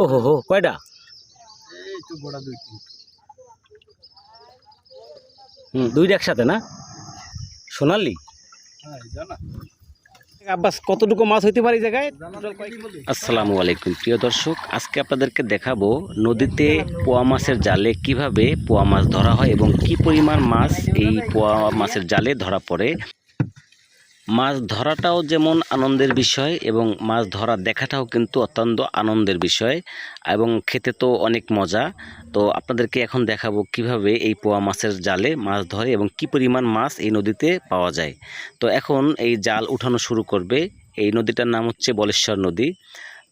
ও হো হো কয়টা? এই তো বড় দুই তিন হুম দুইটা একসাথে না? সোনালি? হ্যাঁ আব্বাস কতটুকু মাছ হইতে পারে জায়গায়? আসসালামু আলাইকুম প্রিয় দর্শক আজকে আপনাদেরকে দেখাবো নদীতে পোয়া মাছের জালে কীভাবে পোয়া মাছ ধরা হয় এবং কি পরিমাণ মাছ এই পোয়া মাছের জালে ধরা পড়ে। মাছ ধরাটাও যেমন আনন্দের বিষয় এবং মাছ ধরা দেখাটাও কিন্তু অত্যন্ত আনন্দের বিষয় এবং খেতে তো অনেক মজা। তো আপনাদেরকে এখন দেখাবো কীভাবে এই পোয়া মাছের জালে মাছ ধরে এবং কি পরিমাণ মাছ এই নদীতে পাওয়া যায়। তো এখন এই জাল উঠানো শুরু করবে। এই নদীটার নাম হচ্ছে বলেশ্বর নদী।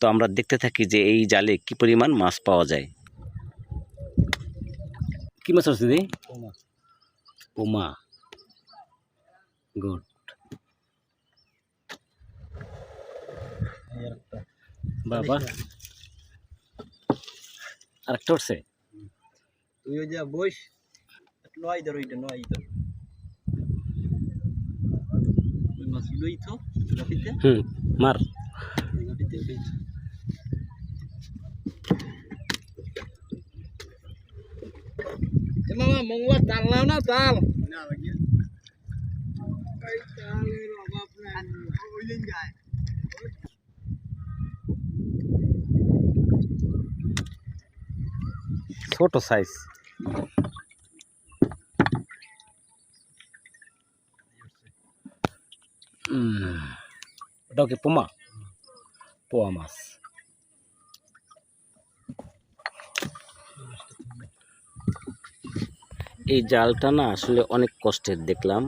তো আমরা দেখতে থাকি যে এই জালে কি পরিমাণ মাছ পাওয়া যায়। কি মাছ আছে দিদি পোমা। পোমা। গুড এই একটা বাবা আরেকটা উঠছে তুই ওই যা বইস নয় ধর ওইটা নয় ধর ওই মাছ লই তো গাপিতে হুম মার গাপিতে ওই এ মামা মঙ্গলা তাল নাও না তাল না ভাই এই তালের অভাব নাই ওই দিন যায় ছোট সাইজ ওটাও কি পোমা? পোয়া মাছ। এই জালটা না আসলে অনেক কষ্টের দেখলাম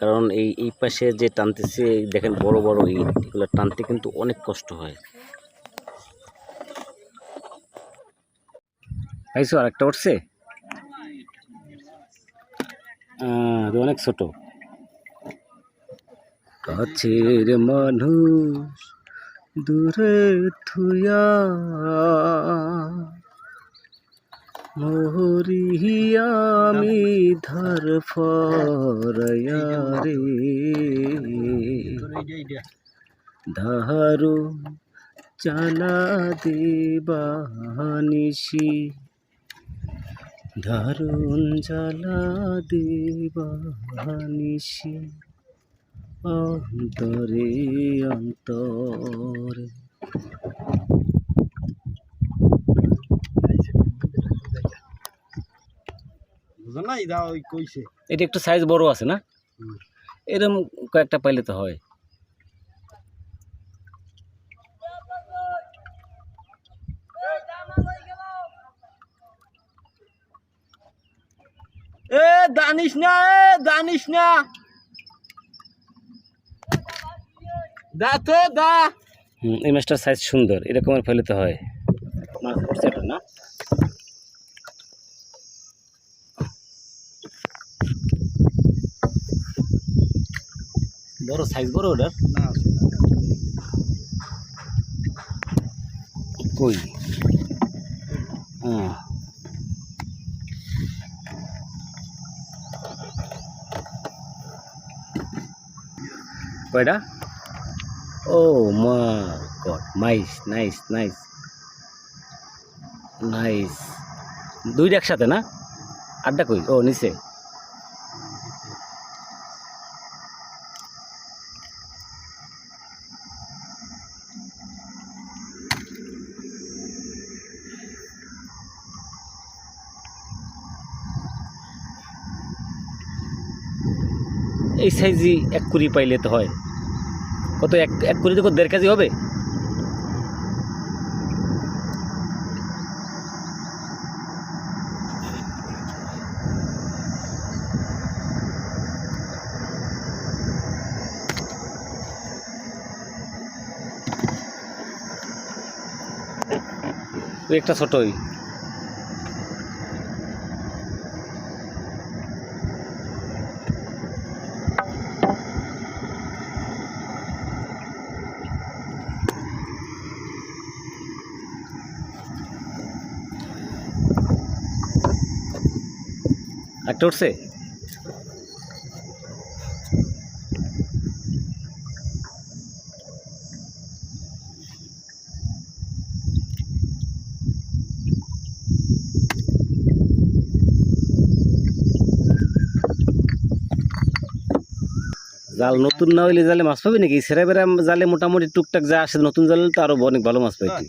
কারণ এই এই পাশে যে টানতেছে দেখেন বড় বড় এগুলো টানতে কিন্তু অনেক কষ্ট হয়। পাইছো আরেকটা উঠছে? অনেক ছোট। কাছের মানুষ দূরে থুয়া মরি আমি ধর ফরয়া রে। ধারু চালা দেবানিসি দারুণ জ্বালা দেবানিসি অন্তরে অন্তরে। বুঝো না? ইদা ওই কইছে। এটা একটু সাইজ বড় আছে না। এরকম কয়েকটা পাইলে তো হয়। এ দানিস না এ দানিস না। দা তো দা। হুম, এই মাছটার সাইজ সুন্দর এরকমের ফেলে তো হয়। মাছ পড়ছে এটা না? বড় সাইজ বড় ওটার? না কই? হ্যাঁ কয়টা ও মা god, nice nice nice. Nice. দুইটা একসাথে না? আড্ডা কই? ও, নিচে। এই সাইজই এক কুড়ি পাইলে তো হয়। কত এক এক কুড়ি তো দেড় কেজি হবে? একটা ছোটই। চড়ছে জাল নতুন না হইলে জালে মাছ পাবি নাকি? সেরা বেড়া জালে মোটামুটি টুকটাক যা আসে নতুন জালে তো আরও অনেক ভালো মাছ পাইতি।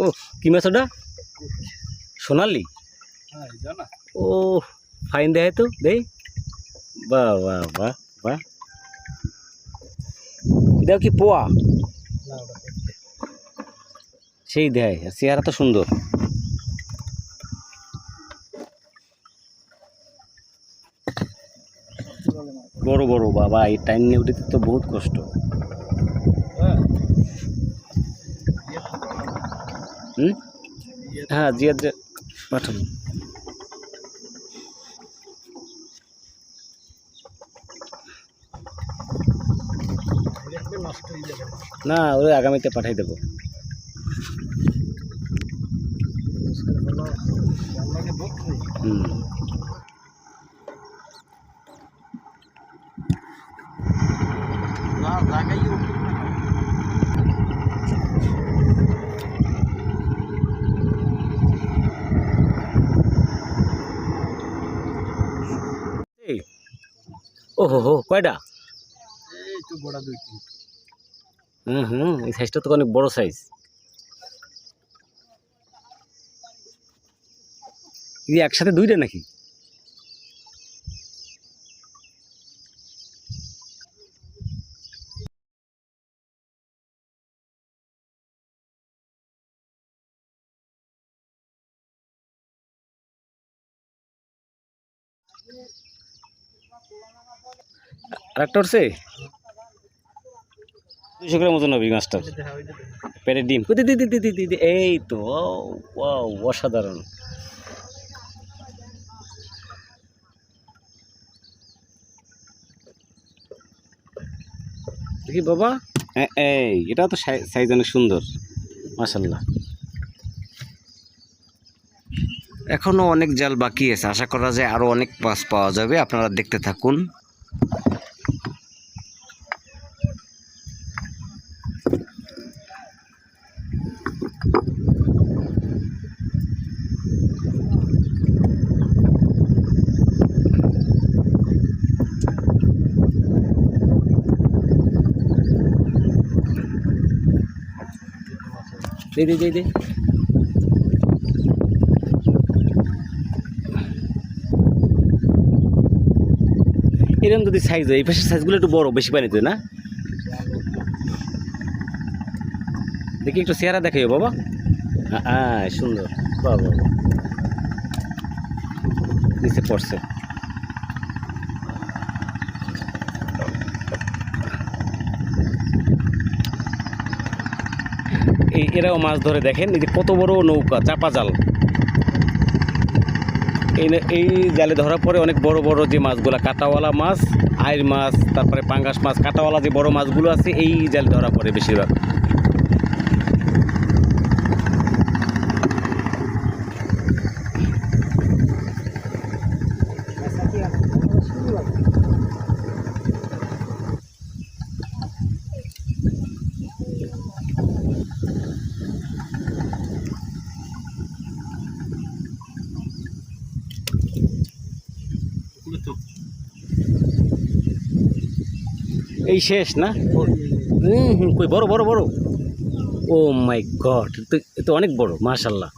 ও কি মাছ ওটা? সোনালি? হ্যাঁ ও ফাইন দেয় তো দে বা বাহ বাহ বাহ। এটাও কি পোয়া? সেই দেয় আর চেহারা তো সুন্দর। বড় বড় বাবা এই টাইম নিয়ে উঠতে তো বহুত কষ্ট হ্যাঁ হুম? হ্যাঁ জিয়াদ পাঠান। না ওরা আগামীতে পাঠাই দেবো। হুম না জায়গায় উঠবে না এই ও হো হো কয়টা হুম হুম এই সাইজটা তো অনেক বড় সাইজ এই একসাথে দুইটা নাকি? আরেকটা উঠছে? দুশো গ্রাম ওজন হবে দে। পেটের ডিম। দি দি দি দি দি দি দি। এই তো অসাধারণ। দেখি বাবা। এই এটা তো সাইজ অনেক সুন্দর। মাশাল্লাহ এখনও অনেক জাল বাকি আছে। আশা করা যায় আরও অনেক মাছ পাওয়া যাবে। আপনারা দেখতে থাকুন। দে দে দে দে। এরকম যদি সাইজ হয়? এই পাশের সাইজগুলো একটু বড় বেশি পানিতে না। দেখি একটু চেহারা দেখাই বাবা। হ্যাঁ, হ্যাঁ সুন্দর। বাবা নিচে পড়ছে। এরাও মাছ ধরে দেখেন এই যে কত বড় নৌকা চাপা জাল। এই জালে ধরার পরে অনেক বড় বড় যে মাছগুলো, কাটাওয়ালা মাছ আইর মাছ, তারপরে পাঙ্গাস মাছ, কাটাওয়ালা যে বড় মাছগুলো আছে, এই জালে ধরা পড়ে বেশিরভাগ। এই শেষ না? হুম হুম কই বড় বড় বড়। ও মাই গড তো এ তো অনেক বড় মাশাল্লাহ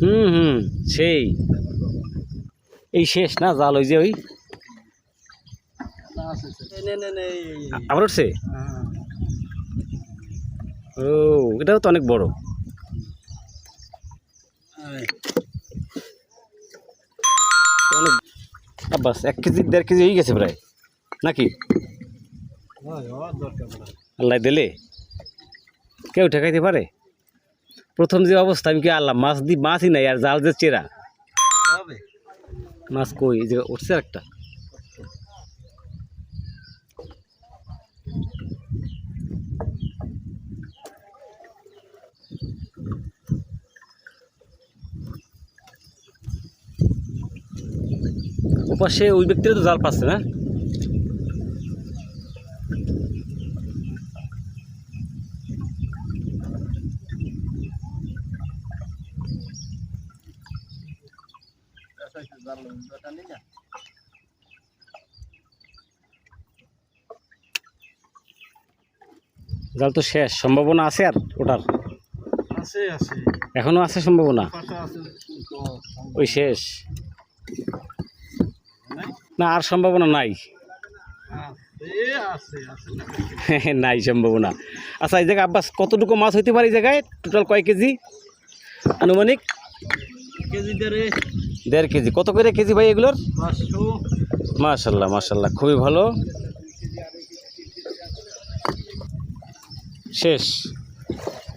হুম হুম সেই। এই শেষ না জাল ওই যে ওই। আবার উঠছে? হ্যাঁ। ও এটাও তো অনেক বড়। অনেক আব্বাস এক কেজি দেড় কেজি হয়ে গেছে প্রায়। নাকি। আল্লাহ দিলে। কেউ ঠেকাইতে পারে? প্রথম যে অবস্থা আমি কি আল্লাহ মাছ দি মাছই নাই আর জাল যে চেরা। মাছ কই? যে উঠছে একটা ওপাশে ওই ব্যক্তিরা তো জাল পাচ্ছে না? জাল তো শেষ সম্ভাবনা আছে আর ওটার? এখনও আছে সম্ভাবনা? ওই শেষ? না, আর সম্ভাবনা নাই। নাই সম্ভাবনা। আচ্ছা এই জায়গায় আব্বাস, কতটুকু মাছ হইতে পারে এই জায়গায়? টোটাল কয় কেজি? আনুমানিক? দেড় কেজি। কত করে কেজি ভাই এগুলোর? মাশাল্লাহ মাশাল্লাহ খুবই ভালো। শেষ।